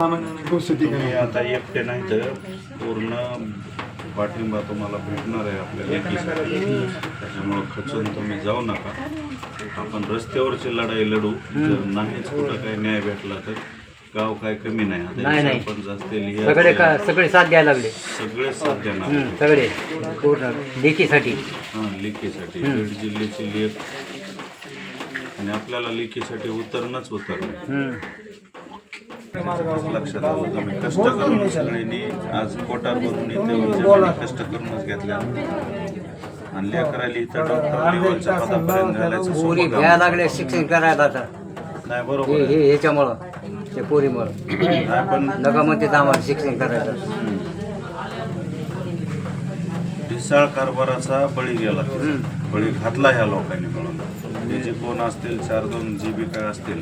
तुम्ही आता एकटे नाही तर पूर्ण पाठिंबा तुम्हाला भेटणार आहे आपल्या लेखीसाठी त्याच्यामुळं खचून तुम्ही जाऊ नका. आपण रस्त्यावरची लढाई लढू. जर नाहीच कुठं काही न्याय भेटला तर गाव काय कमी नाही. आता नाही, नाही. सरपंच असतील हे सगळे का असतील, सगळे साथ द्यायला लागले. सगळे साथ देणार हम्म, सगळे. पूर्ण लेखीसाठी हां लेखीसाठी बीड जिल्ह्याची लेख आणि आपल्याला लेखीसाठी उतरणंच उतरणं. हम्म. लक्षात आलं कष्ट करून सगळ्यांनी आज पोटार भरून इथे कष्ट करूनच घेतल्या. आणि लेकराली इथं डॉक्टर लेवलच्या पदापर्यंत घालायचं पोरी सोपं काम. घ्यायला लागले शिक्षण करायला आता. नाही हे बरोबर आहे. हे ह्याच्यामुळं ते पोरीमुळं. नाही पण नका म्हणते आम्हाला शिक्षण करायचं. ढिसाळ कारभाराचा बळी गेला. बळी घातला ह्या लोकांनी म्हणून. हे जे कोण असतील चार दोन जी बी काय असतील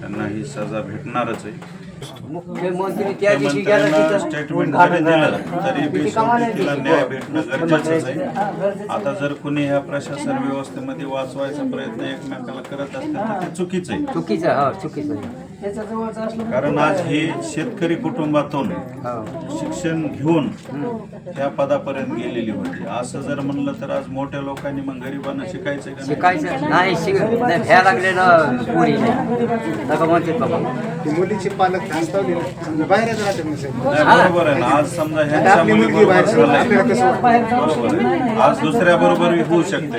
त्यांना ही सजा भेटणारच आहे. मुख्यमंत्री त्या दिवशी गेला मुख्यमंत्र्यांना स्टेटमेंट जरी दिलं. तरी तिला न्याय भेटणं गरजेचंच आहे. आता जर कुणी ह्या प्रशासन व्यवस्थेमध्ये वाचवायचा प्रयत्न एकमेकाला करत असतील तर ते चुकीचं आहे. चुकीचं हा चुकीचं आहे. कारण आज ही शेतकरी कुटुंबातून हो. शिक्षण घेऊन त्या पदापर्यंत गेलेली होती. असं जर म्हणलं तर आज मोठ्या लोकांनी मग गरिबांना शिकायचं का नाही? शिकायचं नाही शिक नाही भ्या लागलेलं पोरी नाही. नका म्हणते बाबा. ती मुलीचे पालक बरोबर आहे ना आज समजा आता ह्यांच्या आपली मुलगी मुलीबरोबर बाहेर झालंय. आपल्याला कसं वाटतं? बरोबर आहे आज दुसऱ्या बरोबर होऊ शकते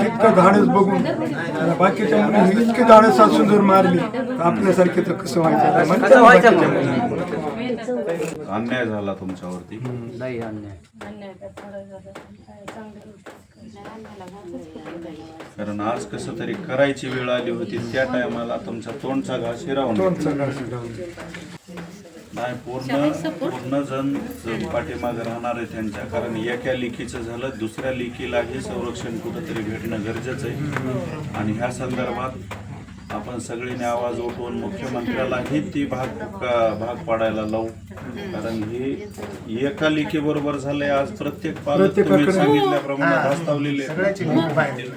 इतकं धाडस बघून बाकीच्या मुली इतके धाडस असून जर मारली तर आपल्यासारखे तर कसं व्हायचं कसं मग. अन्याय झाला तुमच्यावरती नाही अन्याय कारण आज कसं तरी करायची वेळ आली होती त्या टायमाला तुमचा तोंडचा घास हिरावून. नाही पूर्ण पूर्ण जण पाठीमागे राहणार आहे त्यांच्या. कारण एका लेखीचं झालं दुसऱ्या लेखीलाही संरक्षण कुठंतरी भेटणं गरजेचं आहे. आणि ह्या संदर्भात आपण सगळीने आवाज उठवून मुख्यमंत्र्यालाही ती भाग का- भाग पाडायला लावू. कारण हे एका लेखी बरोबर झालंय आज प्रत्येक पालक तुम्ही प्रत्येकाकडे- सांगितल्याप्रमाणे बाहेर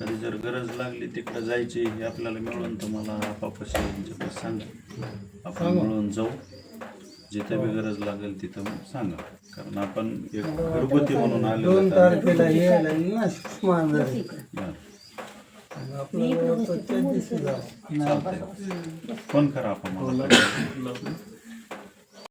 तरी जर गरज लागली तिकडे जायची हे आपल्याला मिळून तुम्हाला आपापशी यांच्याकडे सांगा. आपण मिळून जाऊ. जिथे बी गरज लागेल तिथं मग सांगा. कारण आपण एक घरगुती म्हणून आलेलो आपल्याला दिवशी फोन करा आपण मला.